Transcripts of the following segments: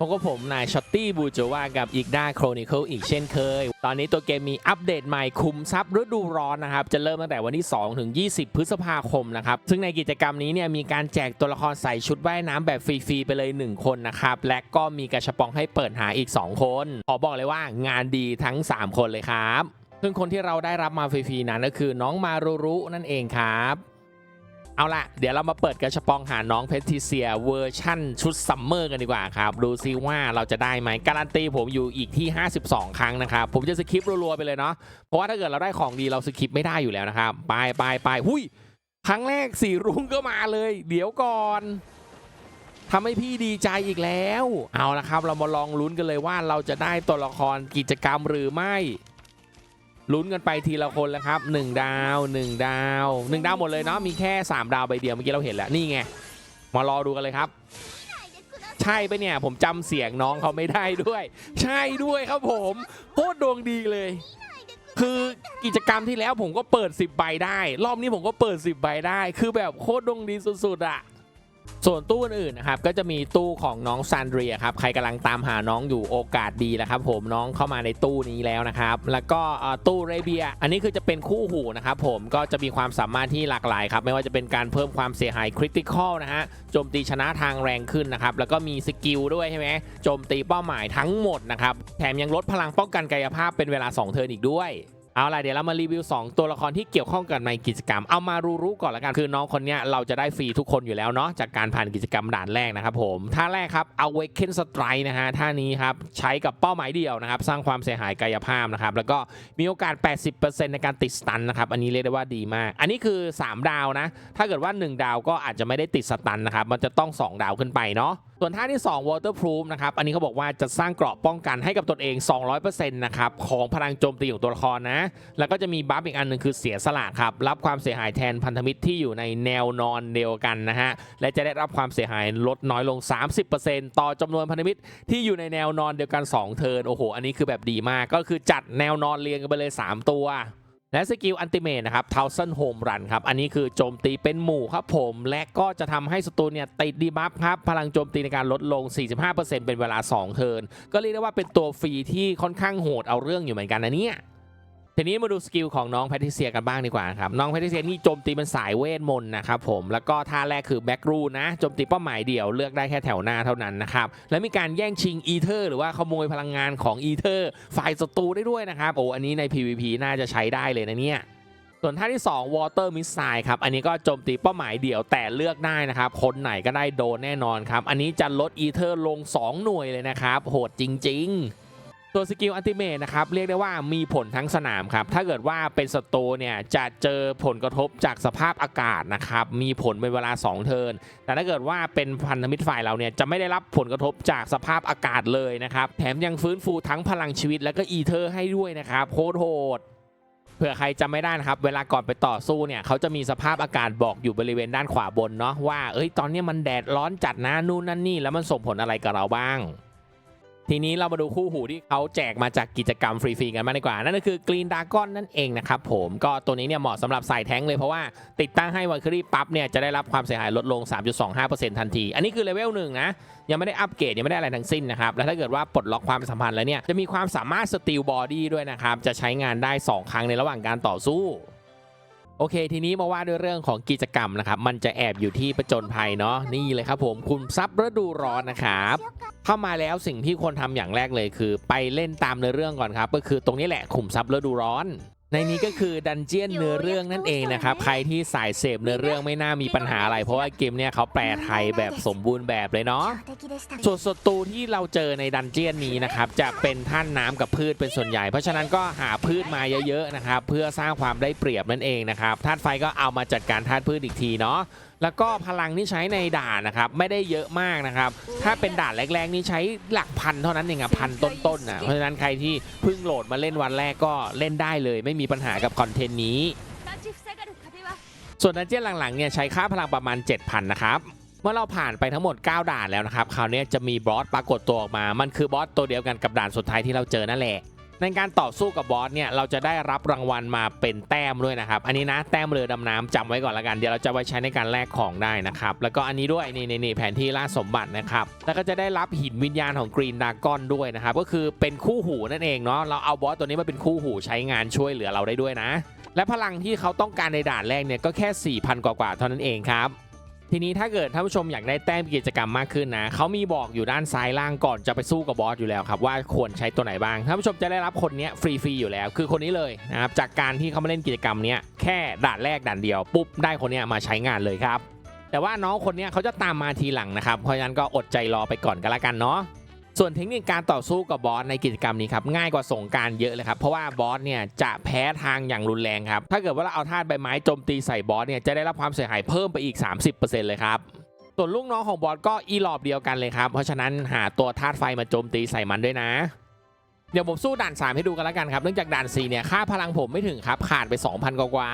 พบกับผมนายช็อตตี้บูจว่ากับอีกด้าโครนิเคิลอีกเช่นเคย ตอนนี้ตัวเกมมีอัปเดตใหม่คุมทรัพย์ฤดูร้อนนะครับ จะเริ่มตั้งแต่วันที่ 2 ถึง 20 พฤษภาคมนะครับ ซึ่งในกิจกรรมนี้เนี่ยมีการแจกตัวละครใส่ชุดว่ายน้ำแบบฟรีๆไปเลย 1 คนนะครับ และก็มีกระชับปองให้เปิดหาอีก 2 คน ขอบอกเลยว่างานดีทั้ง 3 คนเลยครับ ซึ่งคนที่เราได้รับมาฟรีๆนั้นก็คือน้องมารุรุนั่นเองครับ เอาล่ะเดี๋ยวเรามาเปิดกระชปองหาน้องเพทิเซียเวอร์ชั่นชุดซัมเมอร์กันดีกว่าครับ ดูซิว่าเราจะได้ไหมการันตีผมอยู่อีกที่ 52 ครั้งนะครับ ผมจะสคิปรัวๆไปเลยเนาะเพราะว่าถ้าเกิดเราได้ของดีเราสคิปไม่ได้อยู่แล้วนะครับ ไปไปไปหุยครั้งแรกสีรุ้งก็มาเลย เดี๋ยวก่อนทำให้พี่ดีใจอีกแล้ว เอาละครับ เรามาลองลุ้นกันเลยว่าเราจะได้ตัวละครกิจกรรมหรือไม่ ลุ้นกันไปทีละคนแล้วครับ 1 ดาว 1 ดาว 1 ดาวหมดเลยเนาะมีแค่ 3 ดาวใบเดียวเมื่อกี้เราเห็นแล้วนี่ไงมารอดูกันเลยครับ ใช่ปะเนี่ยผมจำเสียงน้องเขาไม่ได้ด้วย ใช่ด้วยครับผมโคตรดวงดีเลย คือกิจกรรมที่แล้วผมก็เปิด 10 ใบได้ รอบนี้ผมก็เปิด 10 ใบได้ คือแบบโคตรดวงดีสุดๆอะ ส่วนตู้อื่นนะครับก็จะมีตู้ของน้องซานเดรียครับใครกำลังตามหาน้องอยู่โอกาสดีแล้วครับผมน้องเข้ามาในตู้นี้แล้วนะครับแล้วก็ตู้เรเบีย อันนี้คือจะเป็นคู่หูนะครับผมก็จะมีความสามารถที่หลากหลายครับไม่ว่าจะเป็นการเพิ่มความเสียหายคริติคอลนะฮะโจมตีชนะทางแรงขึ้นนะครับแล้วก็มีสกิลด้วยใช่ไหมโจมตีเป้าหมายทั้งหมดนะครับแถมยังลดพลังป้องกันกายภาพเป็นเวลา 2 เทิร์นอีกด้วย เอาล่ะเดี๋ยวเรามารีวิว 2 ตัวละครที่เกี่ยวข้องกันในกิจกรรม เอามารู้รู้ก่อนละกันคือน้องคนนี้เราจะได้ฟรีทุกคนอยู่แล้วเนาะจากการผ่านกิจกรรมด่านแรกนะครับผมท่าแรกครับ Awaken Strike นะฮะท่านี้ครับใช้กับเป้าหมายเดียวนะครับสร้างความเสียหายกายภาพนะครับแล้วก็มีโอกาส 80%ในการติดสตันนะครับอันนี้เรียกได้ว่าดีมาก อันนี้คือ 3 ดาวนะถ้าเกิดว่า 1 ดาวก็อาจจะไม่ได้ติดสตันนะครับมันจะต้อง 2 ดาวขึ้นไปเนาะส่วนท่าที่ 2 waterproof นะครับ อันนี้เขาบอกว่าจะสร้างเกราะป้องกันให้กับตนเอง 200%นะครับ ของพลังโจมตีของตัวละครนะ แล้วก็จะมีบัฟอีกอันหนึ่งคือเสียสละครับ รับความเสียหายแทนพันธมิตรที่อยู่ในแนวนอนเดียวกันนะฮะ และจะได้รับความเสียหายลดน้อยลง 30%ต่อจำนวนพันธมิตรที่อยู่ในแนวนอนเดียวกัน 2 เทิร์น โอ้โห อันนี้คือแบบดีมาก ก็คือจัดแนวนอนเรียงกันไปเลย 3 ตัว และสกิลอันติเมทนะครับเทาเซนโฮมรันครับ อันนี้คือโจมตีเป็นหมู่ครับผม และก็จะทำให้ศัตรูเนี่ยติดดีบัฟครับ พลังโจมตีในการลดลง 45%เป็นเวลา 2 เทิร์น ก็เรียกได้ว่าเป็นตัวฟรีที่ค่อนข้างโหดเอาเรื่องอยู่เหมือนกันนะเนี่ย ทีนี้มาดูสกิลของน้องแพทริเซียกันบ้างดีกว่าครับน้องแพทริเซียนี่โจมตีเป็นสายเวทมนต์นะครับผมแล้วก็ท่าแรกคือแบ็กรูนะโจมตีเป้าหมายเดี่ยวเลือกได้แค่แถวหน้าเท่านั้นนะครับและมีการแย่งชิงอีเทอร์หรือว่าขโมยพลังงานของอีเทอร์ฝ่ายศัตรูได้ด้วยนะครับโอ้อันนี้ใน PVP น่าจะใช้ได้เลยนะเนี่ยส่วนท่าที่ 2 Water Missile ครับ อันนี้ก็โจมตีเป้าหมายเดี่ยวแต่เลือกได้นะครับ คนไหนก็ได้โดนแน่นอนครับ อันนี้จะลดอีเทอร์ลง 2 หน่วยเลยนะครับ โหดจริง ๆ ตัวสกิลอันติเมทนะครับเรียกได้ว่ามีผลทั้งสนามครับถ้าเกิดว่าเป็นศัตรูเนี่ยจะเจอผลกระทบจากสภาพอากาศนะครับมีผลเป็นเวลา 2 เทินแต่ถ้าเกิดว่าเป็นพันธมิตรฝ่ายเราเนี่ยจะไม่ได้รับผลกระทบจากสภาพอากาศเลยนะครับแถมยังฟื้นฟูทั้งพลังชีวิตและก็อีเทอร์ให้ด้วยนะครับโคตรโหดเผื่อใครจำไม่ได้นะครับ เวลาก่อนไปต่อสู้เนี่ยเขาจะมีสภาพอากาศบอกอยู่บริเวณด้านขวาบนเนาะว่าเอ้ยตอนนี้มันแดดร้อนจัดนะนู่นนั่นนี่แล้วมันส่งผลอะไรกับเราบ้าง ทีนี้เรามาดูคู่หูที่เขาแจกมาจากกิจกรรมฟรีๆกันมาดีกว่า นั่นก็คือกรีนดากอนนั่นเองนะครับผมก็ตัวนี้เนี่ยเหมาะสำหรับใส่แท้งเลยเพราะว่าติดตั้งให้วันครีปั๊บเนี่ยจะได้รับความเสียหายลดลง 3.25%ทันที อันนี้คือเลเวลหนึ่งนะยังไม่ได้อัปเกรดยังไม่ได้อะไรทั้งสิ้นนะครับ แล้วถ้าเกิดว่าปลดล็อกความสัมพันธ์แล้วเนี่ยจะมีความสามารถสตีลบอดี้ด้วยนะครับจะใช้งานได้ 2 ครั้งในระหว่างการต่อสู้ โอเค ทีนี้มาว่าด้วยเรื่องของกิจกรรมนะครับ มันจะแอบอยู่ที่ประจนภัยเนาะนี่เลยครับผมคุมทรัพย์ฤดูร้อนนะครับ เข้ามาแล้วสิ่งที่ควรทำอย่างแรกเลยคือ ไปเล่นตามในเรื่องก่อนครับ ก็คือตรงนี้แหละขุมทรัพย์ฤดูร้อน ในนี้ก็คือดันเจียนเนื้อเรื่องนั่นเองนะครับ ใครที่สายเสพเนื้อเรื่องไม่น่ามีปัญหาอะไร เพราะว่าเกมเนี่ยเขาแปลไทยแบบสมบูรณ์แบบเลยเนาะส่วนศัตรูที่เราเจอในดันเจียนนี้นะครับ จะเป็นท่านน้ำกับพืชเป็นส่วนใหญ่ เพราะฉะนั้นก็หาพืชมาเยอะๆนะครับ เพื่อสร้างความได้เปรียบนั่นเองนะครับธาตุไฟก็เอามาจัดการธาตุพืชอีกทีเนาะแล้วก็พลังที่ใช้ในด่านนะครับไม่ได้เยอะมากนะครับ ถ้าเป็นด่านแรกๆนี่ใช้หลักพันเท่านั้นเองอะพันต้นๆนะเพราะฉะนั้นใครที่เพิ่งโหลดมาเล่นวันแรกก็เล่นได้เลย ไม่มีปัญหากับคอนเทนต์นี้ ส่วนดันเจี้ยนหลังๆเนี่ยใช้ค่าพลังประมาณ 7,000 นะครับเมื่อเราผ่านไปทั้งหมด 9 ด่านแล้วนะครับ คราวนี้จะมีบอสปรากฏตัวออกมา มันคือบอสตัวเดียวกันกับด่านสุดท้ายที่เราเจอนั่นแหละ ในการต่อสู้กับบอสเนี่ยเราจะได้รับรางวัลมาเป็นแต้มด้วยนะครับ อันนี้นะแต้มเรือดำน้ำจำไว้ก่อนละกันเดี๋ยวเราจะไว้ใช้ในการแลกของได้นะครับ แล้วก็อันนี้ด้วยนี่นี่นี่แผนที่ล่าสมบัตินะครับแล้วก็จะได้รับหินวิญญาณของกรีนดากอนด้วยนะครับก็คือเป็นคู่หูนั่นเองเนาะเราเอาบอสตัวนี้มาเป็นคู่หูใช้งานช่วยเหลือเราได้ด้วยนะ และพลังที่เขาต้องการในด่านแรกเนี่ยก็แค่ 4,000 กว่าๆเท่านั้นเองครับ ทีนี้ถ้าเกิดท่านผู้ชมอยากได้แต้มกิจกรรมมากขึ้นนะเขามีบอกอยู่ด้านซ้ายล่างก่อนจะไปสู้กับบอสอยู่แล้วครับว่าควรใช้ตัวไหนบ้างท่านผู้ชมจะได้รับคนนี้ฟรีๆอยู่แล้ว คือคนนี้เลยนะครับจากการที่เขามาเล่นกิจกรรมนี้แค่ด่านแรกด่านเดียวปุ๊บได้คนนี้มาใช้งานเลยครับแต่ว่าน้องคนนี้เขาจะตามมาทีหลังนะครับเพราะฉะนั้นก็อดใจรอไปก่อนก็แล้วกันเนาะ ส่วนเทคนิคการต่อสู้กับบอสในกิจกรรมนี้ครับง่ายกว่าสงการเยอะเลยครับเพราะว่าบอสเนี่ยจะแพ้ทางอย่างรุนแรงครับถ้าเกิดว่าเราเอาธาตุใบไม้โจมตีใส่บอสเนี่ยจะได้รับความเสียหายเพิ่มไปอีก 30%เลยครับส่วนลูกน้องของบอสก็อีหลอบเดียวกันเลยครับเพราะฉะนั้นหาตัวธาตุไฟมาโจมตีใส่มันด้วยนะเดี๋ยวผมสู้ด่าน 3 ให้ดูกันแล้วกันครับ เนื่องจากด่าน 4 เนี่ย ค่าพลังผมไม่ถึงครับ ขาดไป 2,000 กว่า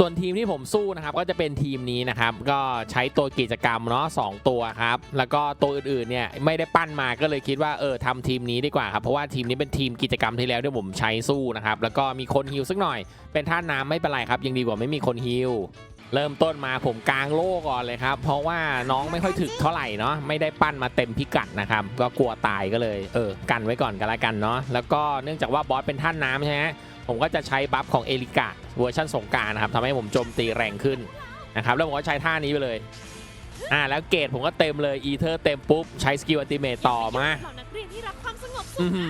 ส่วนทีมที่ผมสู้นะครับก็จะเป็นทีมนี้นะครับ ก็ใช้ตัวกิจกรรมเนาะสองตัวครับ แล้วก็ตัวอื่นๆเนี่ยไม่ได้ปั้นมาก็เลยคิดว่าเออทำทีมนี้ดีกว่าครับเพราะว่าทีมนี้เป็นทีมกิจกรรมที่แล้วที่ผมใช้สู้นะครับแล้วก็มีคนฮิลสักหน่อย เป็นท่าน้ำไม่เป็นไรครับ ยังดีกว่าไม่มีคนฮิลเริ่มต้นมาผมกลางโล่ก่อนเลยครับ เพราะว่าน้องไม่ค่อยถึกเท่าไหร่เนาะไม่ได้ปั้นมาเต็มพิกัดนะครับ ก็กลัวตายก็เลยเออกันไว้ก่อนกันละกันเนาะแล้วก็เนื่องจากว่าบอสเป็นท่านน้ำใช่ไหม ผมก็จะใช้บัฟของเอลิกะเวอร์ชันสงการนะครับทำให้ผมโจมตีแรงขึ้นนะครับแล้วผมก็ใช้ท่านี้ไปเลยอ่าแล้วเกรดผมก็เต็มเลยอีเทอร์เต็มปุ๊บ ใช้สกิลอัติเมตต่อมาเหล่นักเรียนที่รักความสงบสุอืขอหื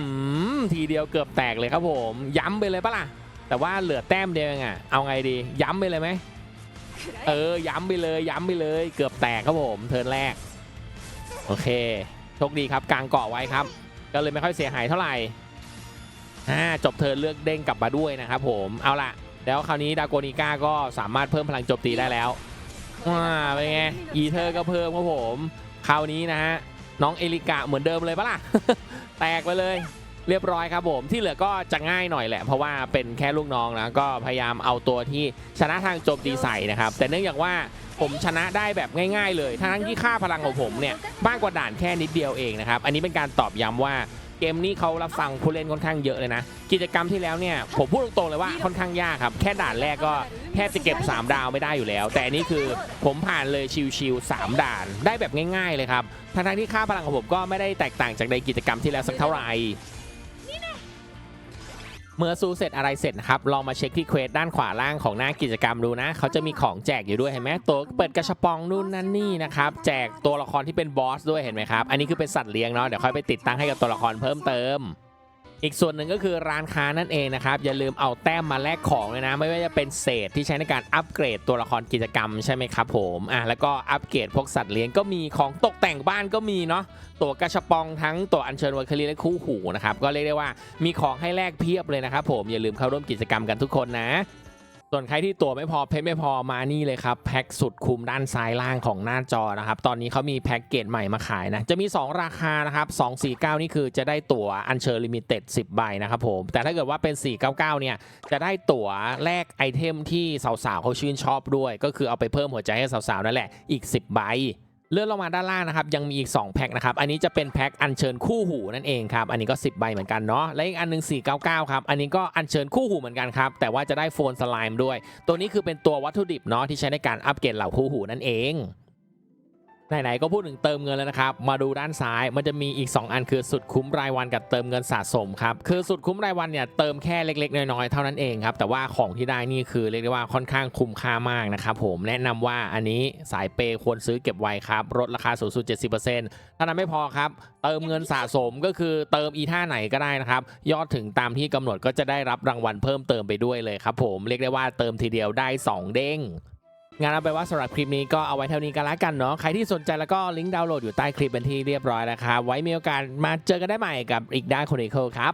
อทีเดียวเกือบแตกเลยครับผม ย้ำไปเลยปะล่ะ แต่ว่าเหลือแต้มเดียวเองอะเอาไงดี ย้ำไปเลยไหมเออ ย้ำไปเลย ย้ำไปเลย เกือบแตกครับผม เทิร์นแรก โอเค โชคดีครับ กลางเกาะไว้ครับ ก็เลยไม่ค่อยเสียหายเท่าไหร่ อ่าจบเทิร์นเลือกเด้งกลับมาด้วยนะครับผมเอาล่ะ แล้วคราวนี้ดาโกนิก้าก็สามารถเพิ่มพลังโจมตีได้แล้วว้าเป็นไงอีเธอร์ก็เพิ่มครับผมคราวนี้นะฮะน้องเอลิกะเหมือนเดิมเลยปะล่ะ แตกไปเลยเรียบร้อยครับผมที่เหลือก็จะง่ายหน่อยแหละ เพราะว่าเป็นแค่ลูกน้องนะก็พยายามเอาตัวที่ชนะทางโจมตีใส่นะครับ แต่เนื่องจากว่าผมชนะได้แบบง่าย ๆ เลยทั้งที่ค่าพลังของผมเนี่ยมากกว่าด่านแค่นิดเดียวเองนะครับ อันนี้เป็นการตอบย้ำว่า เกมนี้เขารับฟังผู้เล่นค่อนข้างเยอะเลยนะ กิจกรรมที่แล้วเนี่ยผมพูดตรงๆเลยว่าค่อนข้างยากครับ แค่ด่านแรกก็แทบจะเก็บ 3 ดาวไม่ได้อยู่แล้ว แต่นี่คือผมผ่านเลยชิวๆ3ด่านได้แบบง่าย ๆเลยครับทั้งๆที่ค่าพลังของผมก็ไม่ได้แตกต่างจากในกิจกรรมที่แล้วสักเท่าไหร่ เมื่อสู้เสร็จอะไรเสร็จนะครับ ลองมาเช็คที่เควสด้านขวาล่างของหน้ากิจกรรมดูนะ เขาจะมีของแจกอยู่ด้วยเห็นไหมตัวเปิดกระชับปองนู่นนั่นนี่นะครับ แจกตัวละครที่เป็นบอสด้วยเห็นไหมครับ อันนี้คือเป็นสัตว์เลี้ยงเนาะ เดี๋ยวค่อยไปติดตั้งให้กับตัวละครเพิ่มเติม อีกส่วนหนึ่งก็คือร้านค้านั่นเองนะครับ อย่าลืมเอาแต้มมาแลกของเลยนะ ไม่ว่าจะเป็นเศษที่ใช้ในการอัปเกรดตัวละครกิจกรรมใช่ไหมครับผมอะแล้วก็อัปเกรดพวกสัตว์เลี้ยงก็มีของตกแต่งบ้านก็มีเนาะตัวกระชปองทั้งตัวอัญเชิญวัคลีและคู่หูนะครับก็เรียกได้ว่ามีของให้แลกเพียบเลยนะครับผมอย่าลืมเข้าร่วมกิจกรรมกันทุกคนนะ ส่วนใครที่ตั๋วไม่พอเพชรไม่พอมานี่เลยครับ แพ็กสุดคุ้มด้านซ้ายล่างของหน้าจอนะครับ ตอนนี้เขามีแพ็กเกจใหม่มาขายนะ จะมี 2 ราคานะครับ 249 นี่คือจะได้ตั๋วอันเชอร์ลิมิเต็ด10 ใบนะครับผม แต่ถ้าเกิดว่าเป็น 499 เนี่ย จะได้ตั๋วแลกไอเทมที่สาวๆเขาชื่นชอบด้วย ก็คือเอาไปเพิ่มหัวใจให้สาวๆนั่นแหละอีก 10 ใบ เลื่อนลงมาด้านล่างนะครับยังมีอีก 2 แพ็คนะครับอันนี้จะเป็นแพ็คอัญเชิญคู่หูนั่นเองครับอันนี้ก็ 10 ใบเหมือนกันเนาะและอีกอันหนึ่ง499ครับอันนี้ก็อัญเชิญคู่หูเหมือนกันครับแต่ว่าจะได้โฟนสไลม์ด้วย ตัวนี้คือเป็นตัววัตถุดิบเนาะที่ใช้ในการอัปเกรดเหล่าคู่หูนั่นเอง ไหนๆก็พูดถึงเติมเงินแล้วนะครับ มาดูด้านซ้ายมันจะมีอีก 2 อันคือสุดคุ้มรายวันกับเติมเงินสะสมครับคือสุดคุ้มรายวันเนี่ยเติมแค่เล็ก ๆ น้อยๆเท่านั้นเองครับแต่ว่าของที่ได้นี่คือเรียกได้ว่าค่อนข้างคุ้มค่ามากนะครับผมแนะนำว่าอันนี้สายเปย์ควรซื้อเก็บไว้ครับลดราคาสูงสุด 70%เท่านั้นไม่พอครับเติมเงินสะสมก็คือเติมอีท่าไหนก็ได้นะครับยอดถึงตามที่กำหนดก็จะได้รับรางวัลเพิ่มเติมไปด้วยเลยครับผมเรียกได้ว่าเติมทีเดียวได้ 2 เด้ง งานเอาไปว่าสำหรับคลิปนี้ก็เอาไว้เท่านี้กันละกันเนาะใครที่สนใจแล้วก็ลิงก์ดาวน์โหลดอยู่ใต้คลิปเป็นที่เรียบร้อยแล้วครับไว้มีโอกาสมาเจอกันได้ใหม่กับอีกด้านคนอีกครับ